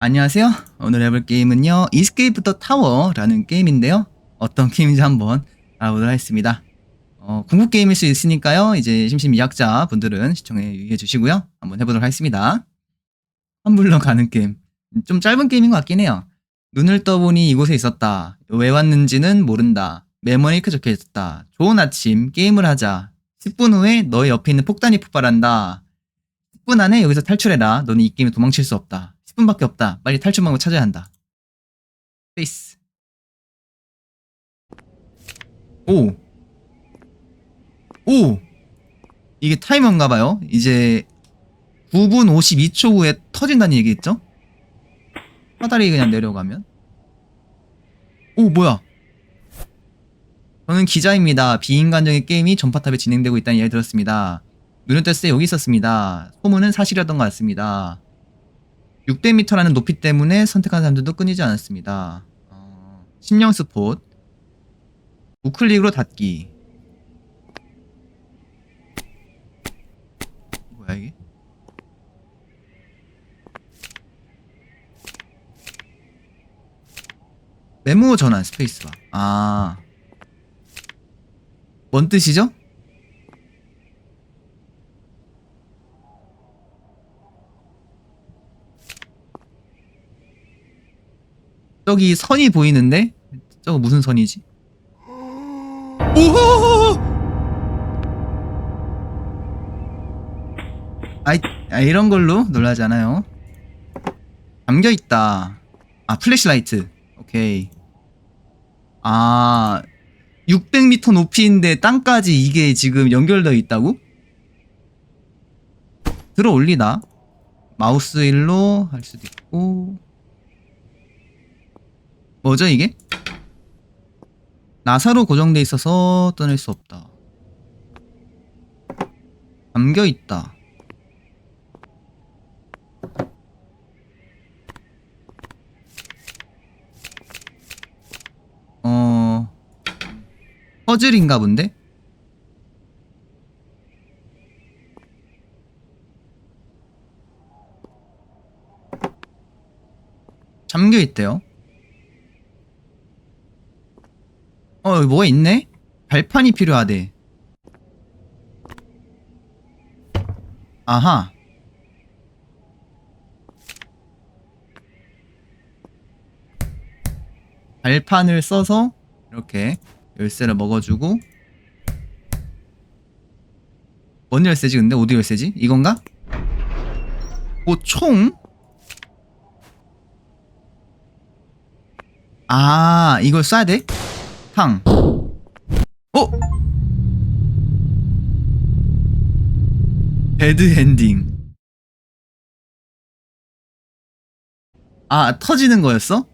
안녕하세요. 오늘 해볼 게임은요. 이스케이프 더 타워라는 게임인데요. 어떤 게임인지 한번 알아보도록 하겠습니다. 어, 궁극 게임일 수 있으니까요. 이제 심심미약자 분들은 시청에 유의해 주시고요. 한번 해보도록 하겠습니다. 환불로 가는 게임. 좀 짧은 게임인 것 같긴 해요. 눈을 떠보니 이곳에 있었다. 왜 왔는지는 모른다. 메모리에 적혀 있었다. 좋은 아침, 게임을 하자. 10분 후에 너의 옆에 있는 폭탄이 폭발한다. 10분 안에 여기서 탈출해라. 너는 이 게임에 도망칠 수 없다. 10분밖에 없다. 빨리 탈출 방법 찾아야 한다. 페이스. 오. 오. 이게 타이머인가 봐요. 이제 9분 52초 후에 터진다는 얘기겠죠? 사다리 그냥 내려가면. 오, 뭐야? 저는 기자입니다. 비인간적인 게임이 전파탑에 진행되고 있다는 이야기 들었습니다. 눈을 떴을 때 여기 있었습니다. 소문은 사실이었던 것 같습니다. 600m라는 높이 때문에 선택한 사람들도 끊이지 않았습니다. 어, 심령 스폿 우클릭으로 닫기 뭐야 이게? 메모 전환 스페이스바 아... 뭔 뜻이죠? 저기 선이 보이는데 저거 무슨 선이지? 오! 아이, 아 이런 걸로 놀라지 않아요. 잠겨 있다. 아 플래시라이트. 오케이. 아 600m 높이인데 땅까지 이게 지금 연결되어 있다고? 들어 올리다. 마우스 일로 할 수도 있고. 뭐죠 이게? 나사로 고정돼 있어서 떠낼 수 없다. 잠겨 있다. 어 퍼즐인가 본데? 잠겨 있대요. 어, 여기 뭐가 있네? 발판이 필요하대. 아하. 발판을 써서 이렇게 열쇠를 먹어주고 뭔 열쇠지 근데 어디 열쇠지? 이건가? 오 총? 아 이걸 쏴야 돼? 탕. 어? 배드 엔딩. 아, 터지는 거였어?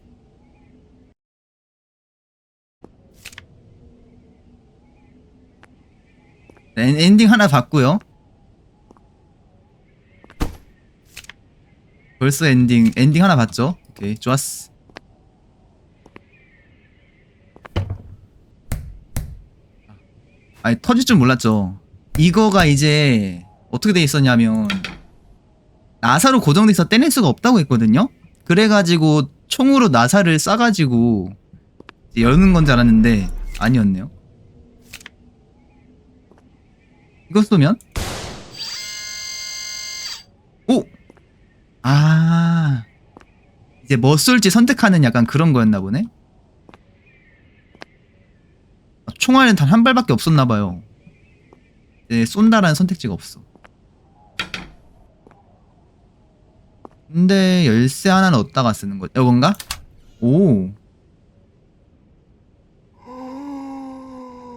엔, 엔딩 하나 봤고요. 벌써 엔딩, 엔딩 하나 봤죠? 오케이, 좋았어. 아니 터질 줄 몰랐죠. 이거가 이제 어떻게 돼 있었냐면 나사로 고정돼 있어 떼낼 수가 없다고 했거든요. 그래가지고 총으로 나사를 쏴가지고 이제 여는 건 줄 알았는데 아니었네요. 이거 쏘면 오! 아 이제 뭐 쏠지 선택하는 약간 그런 거였나 보네. 총알은 단 한 발밖에 없었나 봐요. 네, 쏜다라는 선택지가 없어. 근데 열쇠 하나는 어디다가 쓰는 거지? 이건가? 오.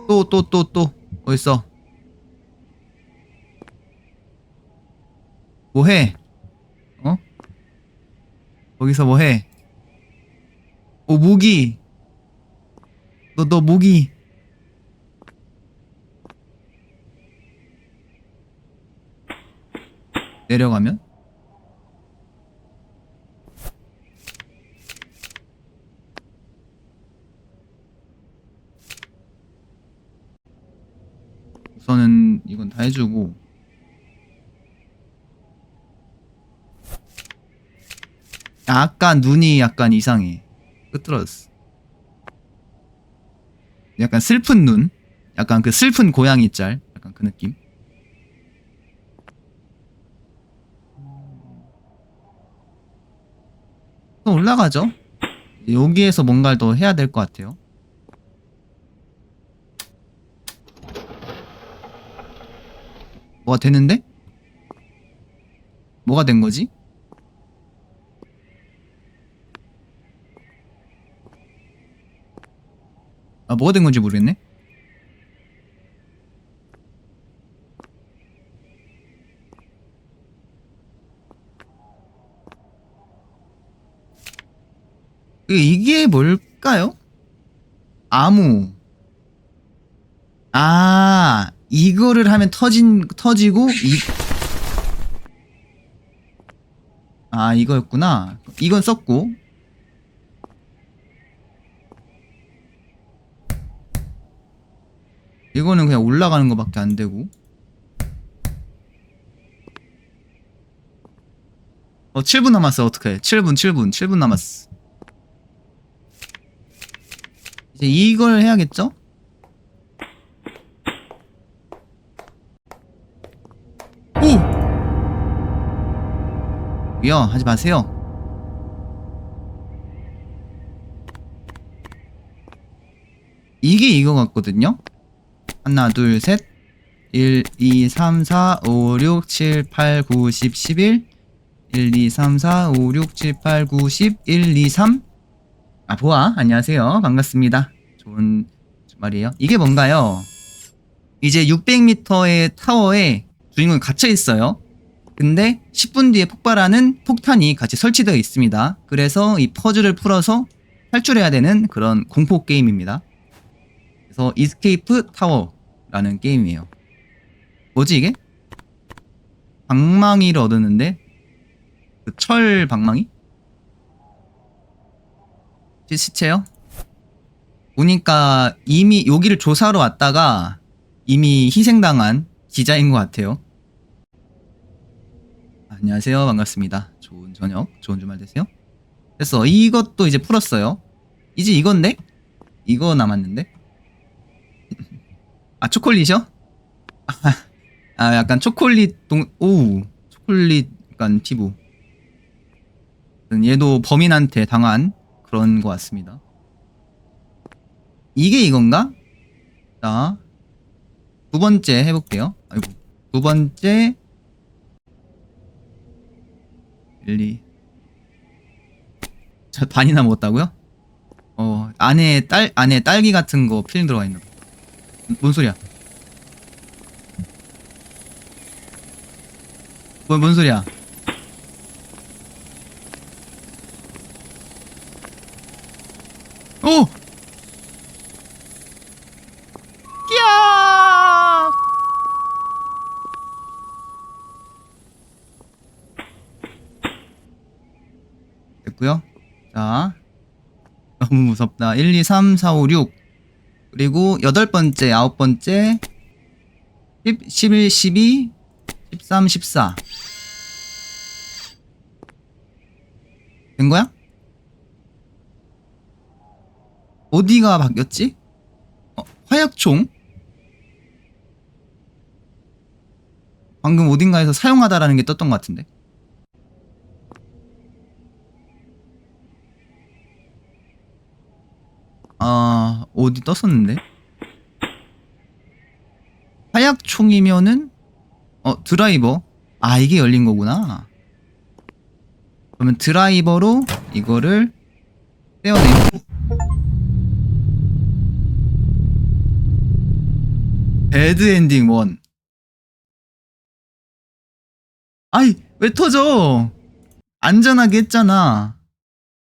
또 또 또 또 어딨어? 뭐해? 어? 거기서 뭐해? 오 무기. 너 너 무기. 내려가면 우선은 이건 다 해주고 약간 눈이 약간 이상해. 끄트러졌어. 약간 슬픈 눈? 약간 그 슬픈 고양이 짤? 약간 그 느낌? 올라가죠? 여기에서 뭔가를 더 해야 될 것 같아요. 뭐가 되는데? 뭐가 된 거지? 아, 뭐가 된 건지 모르겠네? 이게 뭘까요? 아무. 아, 이거를 하면 터진, 터지고, 이. 아, 이거였구나. 이건 썼고. 이거는 그냥 올라가는 거밖에 안 되고. 어, 7분 남았어, 어떡해. 7분, 7분, 7분 남았어. 이제 이걸 해야겠죠? 오! 요 하지 마세요. 이게 이거 같거든요? 하나, 둘, 셋. 1, 2, 3, 4, 5, 6, 7, 8, 9, 10, 11. 1, 2, 3, 4, 5, 6, 7, 8, 9, 10, 1, 2, 3. 아, 보아. 안녕하세요. 반갑습니다. 좋은 주말이에요. 이게 뭔가요? 이제 600m의 타워에 주인공이 갇혀 있어요. 근데 10분 뒤에 폭발하는 폭탄이 같이 설치되어 있습니다. 그래서 이 퍼즐을 풀어서 탈출해야 되는 그런 공포 게임입니다. 그래서 이스케이프 타워라는 게임이에요. 뭐지 이게? 방망이를 얻었는데 그 철 방망이? 시- 시체요? 보니까 이미 여기를 조사로 왔다가 이미 희생당한 기자인 것 같아요. 안녕하세요. 반갑습니다. 좋은 저녁, 좋은 주말 되세요. 됐어. 이것도 이제 풀었어요. 이제 이건데? 이거 남았는데? 아, 초콜릿이요? 아, 약간 초콜릿 동, 오, 초콜릿 약간 피부. 얘도 범인한테 당한 그런 것 같습니다. 이게 이건가? 자, 두 번째 해볼게요. 아이고, 두 번째. 1, 2. 저 반이나 먹었다고요? 어, 안에 딸, 안에 딸기 같은 거 필링 들어가 있나 봐. 뭔 소리야? 뭔, 뭔 소리야? 오! 끼야! 됐고요. 자, 너무 무섭다. 1, 2, 3, 4, 5, 6. 그리고 여덟 번째, 아홉 번째, 10, 11, 12, 13, 14. 된 거야? 어디가 바뀌었지? 어, 화약총? 방금 어딘가에서 사용하다라는 게 떴던 것 같은데. 아, 어디 떴었는데? 화약총이면은, 어, 드라이버. 아, 이게 열린 거구나. 그러면 드라이버로 이거를 떼어내고. 배드 엔딩 원. 아이, 왜 터져? 안전하게 했잖아.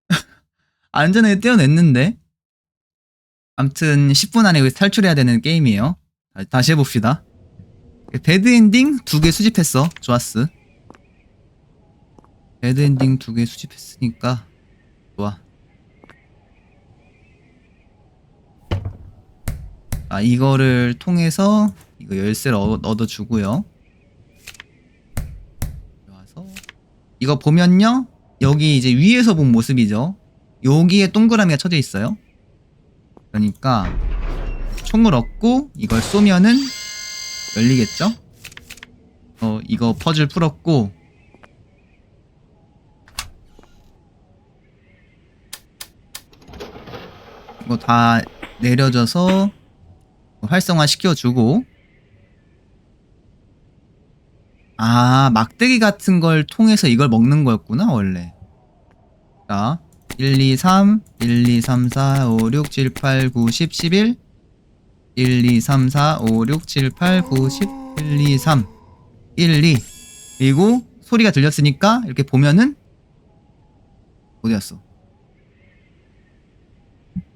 안전하게 떼어냈는데? 암튼 10분 안에 탈출해야 되는 게임이에요. 다- 다시 해봅시다. 배드 엔딩 두 개 수집했어. 좋았어. 배드 엔딩 두 개 수집했으니까 좋아. 아 이거를 통해서 이거 열쇠를 얻, 얻어 주고요. 와서 이거 보면요 여기 이제 위에서 본 모습이죠. 여기에 동그라미가 쳐져 있어요. 그러니까 총을 얻고 이걸 쏘면은 열리겠죠? 어, 이거 퍼즐 풀었고 이거 다 내려져서 활성화 시켜주고. 아 막대기 같은 걸 통해서 이걸 먹는 거였구나 원래. 자 1, 2, 3 1, 2, 3, 4, 5, 6, 7, 8, 9, 10, 11 1, 2, 3, 4, 5, 6, 7, 8, 9, 10 1, 2, 3 1, 2 그리고 소리가 들렸으니까 이렇게 보면은 어디 갔어?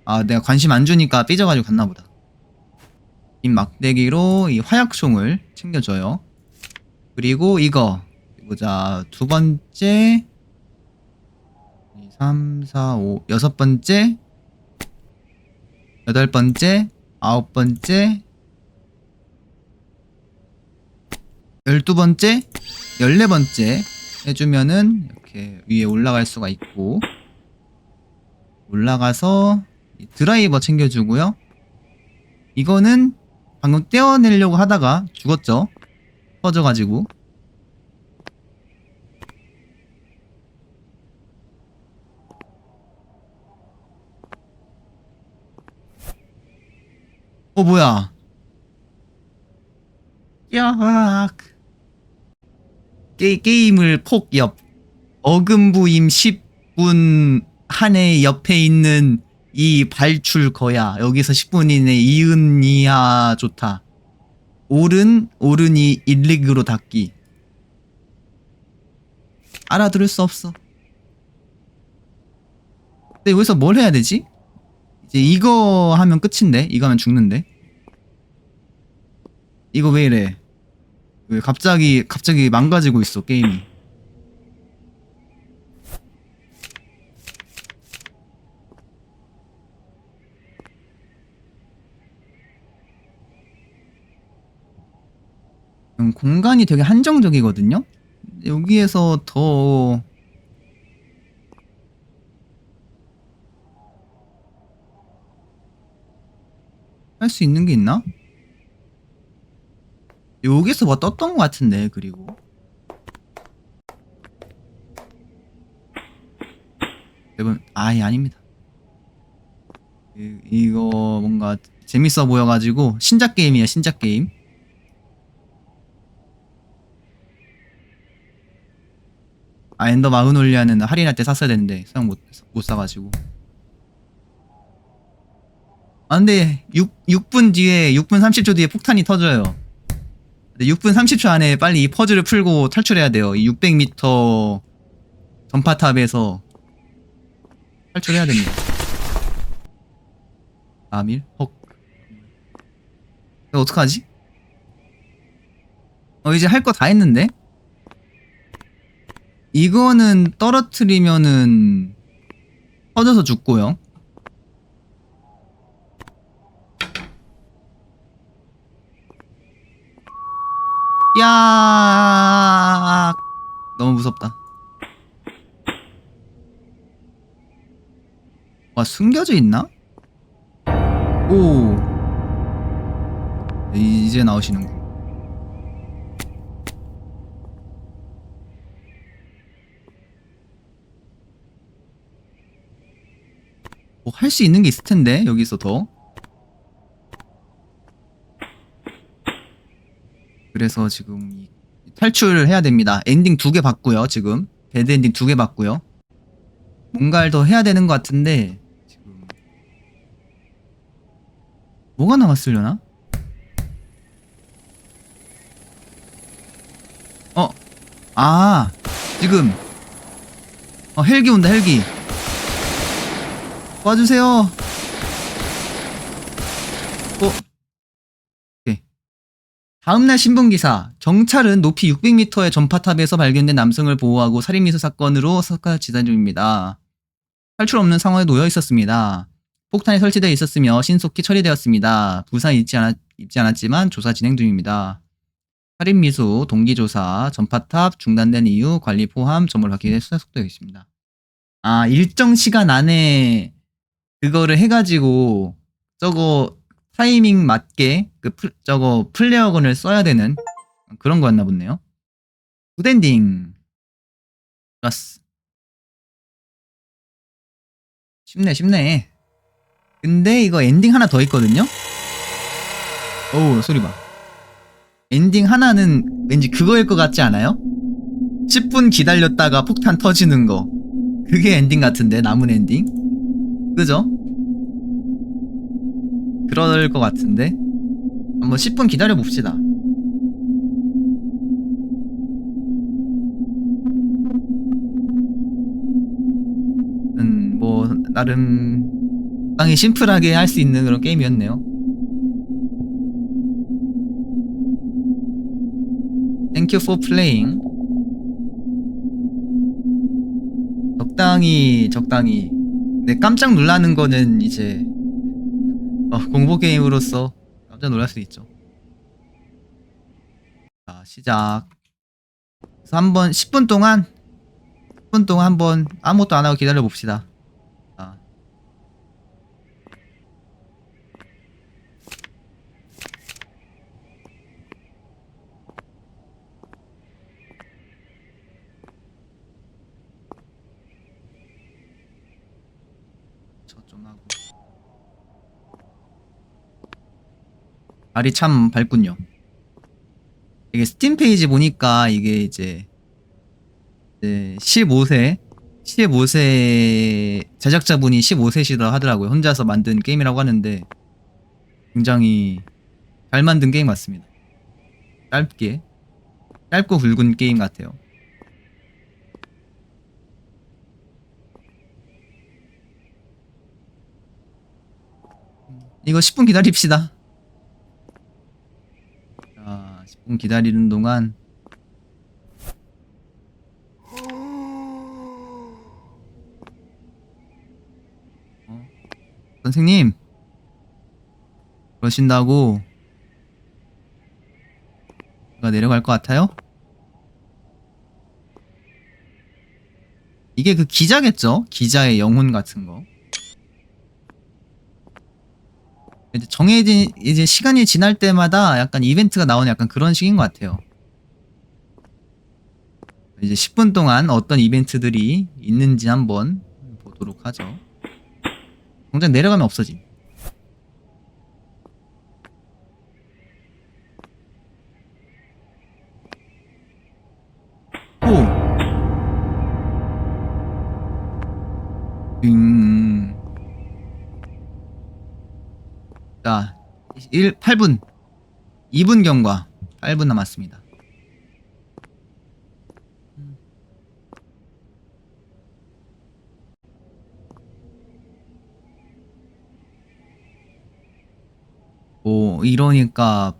아 내가 관심 안 주니까 삐져가지고 갔나 보다 이 막대기로 이 화약총을 챙겨줘요. 그리고 이거. 보자. 두 번째. 2, 3, 4, 5 여섯 번째. 여덟 번째. 아홉 번째. 열두 번째. 열네 번째 해주면은 이렇게 위에 올라갈 수가 있고. 올라가서 이 드라이버 챙겨주고요. 이거는 방금 떼어내려고 하다가 죽었죠? 터져가지고. 어 뭐야? 야악 게, 게임을 폭 옆. 어금부임 10분 한해 옆에 있는 이 발출 거야. 여기서 10분 이내 이은이야 좋다. 옳은 옳은이 일릭으로 닫기. 알아들을 수 없어. 근데 여기서 뭘 해야 되지? 이제 이거 하면 끝인데? 이거 하면 죽는데? 이거 왜 이래? 왜 갑자기 갑자기 망가지고 있어 게임이 음, 공간이 되게 한정적이거든요? 여기에서 더 할 수 있는 게 있나? 여기서 뭐 떴던 것 같은데 그리고. 여러분 아예 아닙니다. 이, 이거 뭔가 재밌어 보여가지고 신작 게임이야 신작 게임 아 엔더 마그놀리아는 할인할 때 샀어야 되는데 사용 못, 못 사가지고 아 근데 6, 6분 뒤에 6분 30초 뒤에 폭탄이 터져요 근데 6분 30초 안에 빨리 이 퍼즐을 풀고 탈출해야 돼요 이 600m 전파탑에서 탈출해야 됩니다 아밀? 헉 이거 어떡하지? 어 이제 할 거 다 했는데? 이거는 떨어뜨리면은 터져서 죽고요. 야 너무 무섭다. 와 숨겨져 있나? 오 이제 나오시는군. 할 수 있는 게 있을 텐데 여기서 더. 그래서 지금 이 탈출을 해야 됩니다. 엔딩 두개 봤고요 지금. 배드 엔딩 두개 봤고요. 뭔가를 더 해야 되는 것 같은데 지금. 뭐가 남았으려나? 어, 아, 지금. 어, 헬기 온다 헬기 와주세요. 어. 다음날 신문 기사. 경찰은 높이 600m의 전파탑에서 발견된 남성을 보호하고 살인미수 사건으로 수사 지단 중입니다. 탈출 없는 상황에 놓여 있었습니다. 폭탄이 설치되어 있었으며 신속히 처리되었습니다. 부상 있지, 않았, 있지 않았지만 조사 진행 중입니다. 살인 미수, 동기 조사, 전파탑 중단된 이유, 관리 포함, 점을 위해 수사 속도에 있습니다. 아, 일정 시간 안에 그거를 해가지고 저거 타이밍 맞게 그 플- 저거 플레어건을 써야 되는 그런 거였나 보네요. 굿엔딩. 좋았어. 쉽네, 쉽네. 근데 이거 엔딩 하나 더 있거든요? 어우, 소리 봐. 엔딩 하나는 왠지 그거일 것 같지 않아요? 10분 기다렸다가 폭탄 터지는 거. 그게 엔딩 같은데, 남은 엔딩? 그죠? 그럴 것 같은데? 한번 10분 기다려 봅시다. 음, 뭐, 나름, 적당히 심플하게 할 수 있는 그런 게임이었네요. Thank you for playing. 적당히, 적당히. 근데 깜짝 놀라는 거는 이제, 어, 공포 게임으로서 깜짝 놀랄 수 있죠. 자, 시작. 그래서 한번 10분 동안 10분 동안 한번 아무것도 안 하고 기다려 봅시다. 자. 저좀 하고. 발이 참 밝군요. 이게 스팀 페이지 보니까 이게 이제 이제 15세 15세 제작자분이 15세시라 하더라고요. 혼자서 만든 게임이라고 하는데 굉장히 잘 만든 게임 같습니다. 짧게 짧고 굵은 게임 같아요. 이거 10분 기다립시다. 자, 10분 기다리는 동안 어? 선생님 그러신다고 제가 내려갈 것 같아요? 이게 그 기자겠죠? 기자의 영혼 같은 거. 이제 정해진 이제 시간이 지날 때마다 약간 이벤트가 나오는 약간 그런 식인 것 같아요. 이제 10분 동안 어떤 이벤트들이 있는지 한번 보도록 하죠. 당장 내려가면 없어짐. 자, 1, 8분. 2분 경과. 8분 남았습니다. 오, 이러니까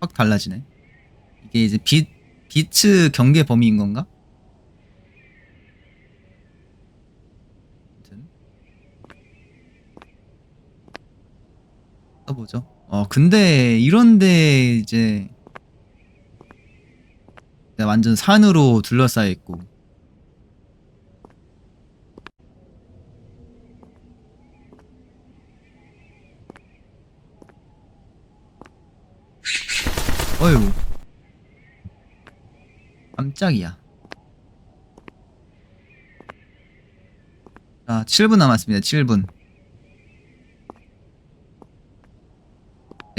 확 달라지네. 이게 이제 빛, 빛의 경계 범위인 건가? 아무튼. 써보죠. 어, 근데 이런데 이제 완전 산으로 둘러싸여 있고. 어휴. 깜짝이야. 자 7분 남았습니다. 7분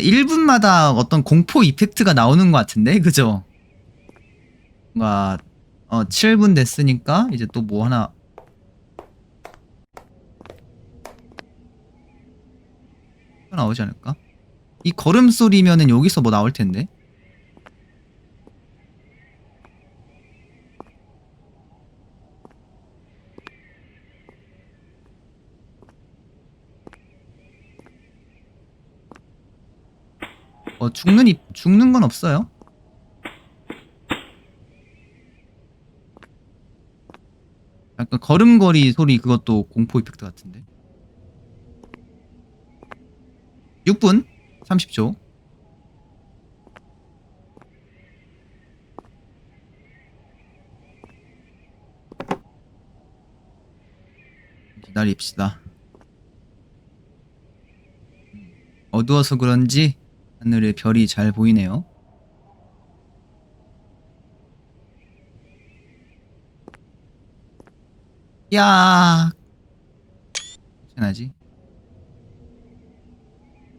1분마다 어떤 공포 이펙트가 나오는 것 같은데 그죠? 뭔가 어 7분 됐으니까 이제 또 뭐 하나 나오지 않을까? 이 걸음 소리면은 여기서 뭐 나올 텐데. 어 죽는 이 죽는 건 없어요. 약간 걸음걸이 소리 그것도 공포 이펙트 같은데. 6분 30초. 기다립시다. 음, 어두워서 그런지 하늘에 별이 잘 보이네요. 야, 괜찮아지?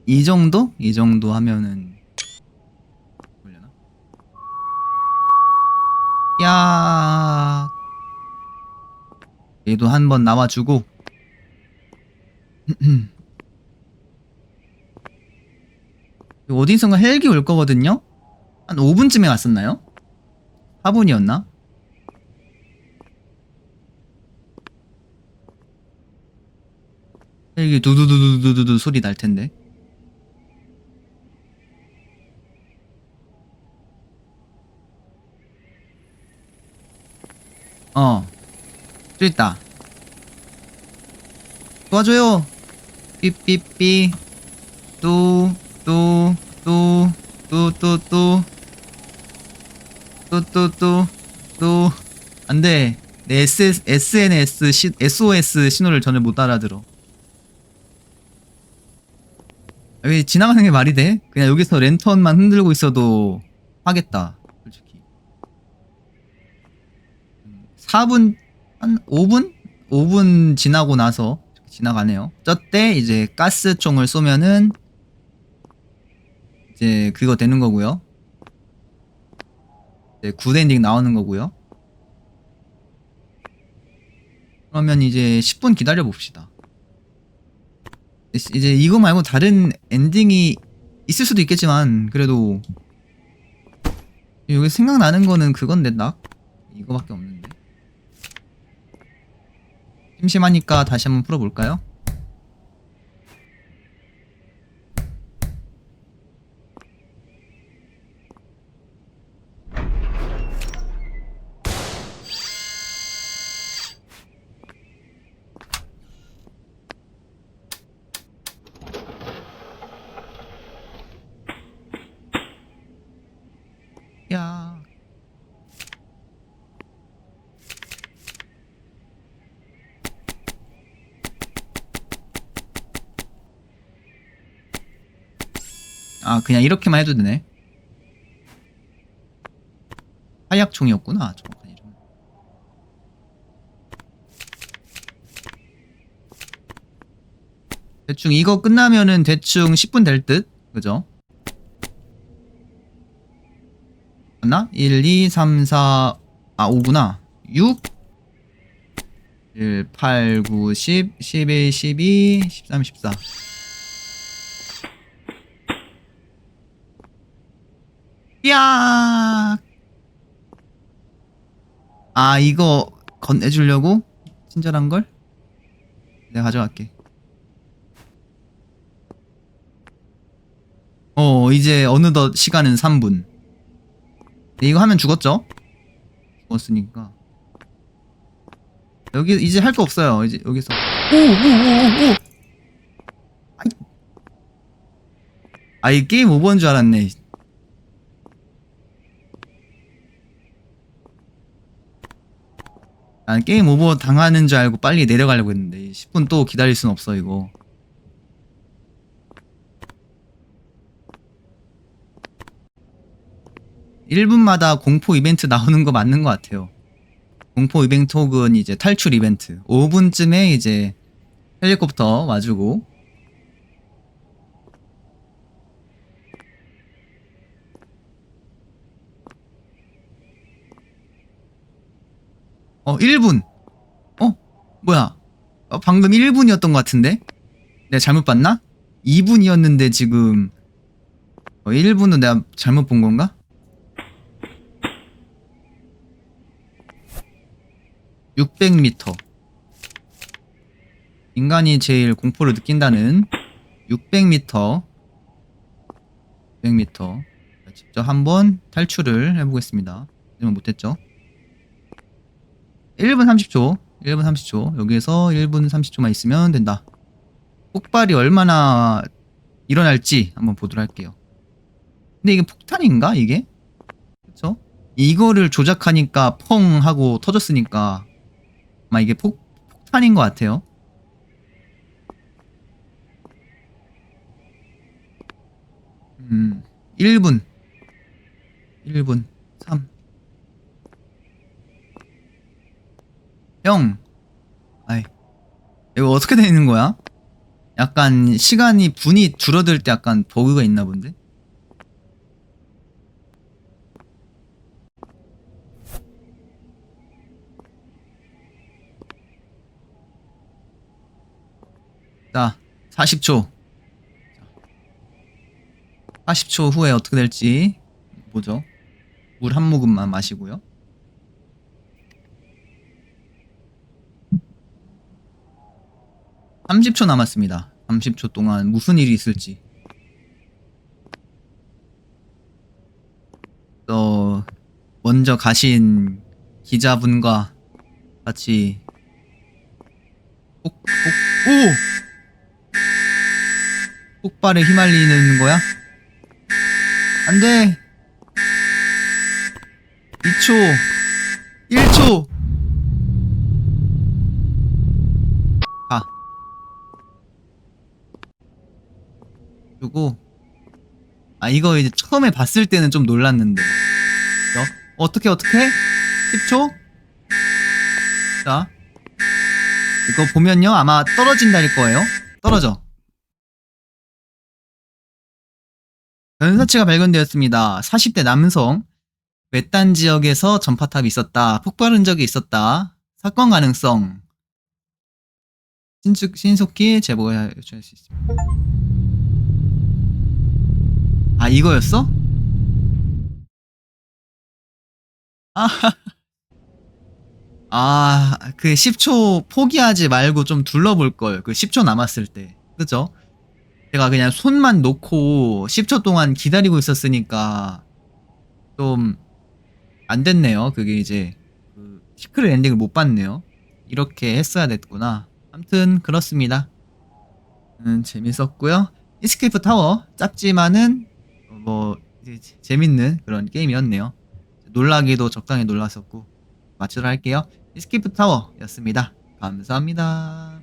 이 정도? 이 정도 하면은 보려나? 야, 얘도 한번 나와주고. 어디선가 헬기 올 거거든요? 한 5분쯤에 왔었나요? 4분이었나? 헬기 두두두두두두 소리 날 텐데. 어. 저 있다. 도와줘요. 삐삐삐. 또, 또, 또, 또, 또, 또. 또, 또, 또, 또. 안 돼. 내 SS, SNS, 시, SOS 신호를 전혀 못 알아들어. 왜 지나가는 게 말이 돼? 그냥 여기서 랜턴만 흔들고 있어도 하겠다. 솔직히. 4분, 한 5분? 5분 지나고 나서 지나가네요. 저때 이제 가스총을 쏘면은 이제 그거 되는 거고요. 이제 굿 엔딩 나오는 거고요. 그러면 이제 10분 기다려 봅시다. 이제 이거 말고 다른 엔딩이 있을 수도 있겠지만 그래도 여기 생각나는 거는 그건데 딱 이거밖에 없는데 심심하니까 다시 한번 풀어볼까요? 야. 아 그냥 이렇게만 해도 되네. 화약총이었구나 정확한 이름. 대충 이거 끝나면은 대충 10분 될 듯? 그죠? 맞나? 1, 2, 3, 4, 아, 5구나. 6, 1, 8, 9, 10, 11, 12, 13, 14. 야! 아, 이거 건네주려고? 친절한 걸? 내가 가져갈게. 어, 이제 어느덧 시간은 3분. 네, 이거 하면 죽었죠? 죽었으니까. 여기 이제 할 거 없어요. 이제 여기서 오오오오 오. 아이. 아이 게임 오버인 줄 알았네. 난 게임 오버 당하는 줄 알고 빨리 내려가려고 했는데 10분 또 기다릴 순 없어 이거. 일분마다 공포 이벤트 나오는 거 맞는 것 같아요. 공포 이벤트 혹은 이제 탈출 이벤트. 5분쯤에 이제 헬리콥터 와주고. 어, 1분. 어? 뭐야? 어, 방금 1분이었던 것 같은데? 내가 잘못 봤나? 2분이었는데 지금 어, 1분은 내가 잘못 본 건가? (600m) 인간이 제일 공포를 느낀다는 600m 100m 직접 한번 탈출을 해보겠습니다. 하지만 못했죠. 1분 30초. 1분 30초. 여기에서 1분 30초만 있으면 된다. 폭발이 얼마나 일어날지 한번 보도록 할게요. 근데 이게 폭탄인가 이게? 그쵸? 이거를 조작하니까 펑 하고 터졌으니까 아마 이게 폭, 폭탄인 것 같아요. 음, 1분. 1분. 3. 0. 아이. 이거 어떻게 되는 거야? 약간 시간이 분이 줄어들 때 약간 버그가 있나 본데? 자, 40초. 40초 후에 어떻게 될지 보죠. 물 한 모금만 마시고요. 30초 남았습니다. 30초 동안 무슨 일이 있을지. 어, 먼저 가신 기자분과 같이 폭, 폭, 오! 폭발에 휘말리는 거야? 안 돼! 2초! 1초! 가. 그리고 아 이거 이제 처음에 봤을 때는 좀 놀랐는데 어? 어떻게 어떻게 10초 자 이거 보면요 아마 떨어진다일 거예요 떨어져 변사체가 발견되었습니다 40대 남성 외딴 지역에서 전파탑이 있었다 폭발 흔적이 있었다 사건 가능성 신속, 신속히 제보해 요청할 수 있습니다 아 이거였어? 아, 아, 그 10초 포기하지 말고 좀 둘러볼 걸. 그 10초 남았을 때. 그죠? 제가 그냥 손만 놓고 10초 동안 기다리고 있었으니까 좀 안 됐네요. 그게 이제 그 시크릿 엔딩을 못 봤네요. 이렇게 했어야 됐구나. 아무튼 그렇습니다. 음, 재밌었고요. 이스케이프 타워 짧지만은 어, 뭐 이제 재밌는 그런 게임이었네요. 놀라기도 적당히 놀랐었고 마치도록 할게요. 이스케이프 타워였습니다. 감사합니다.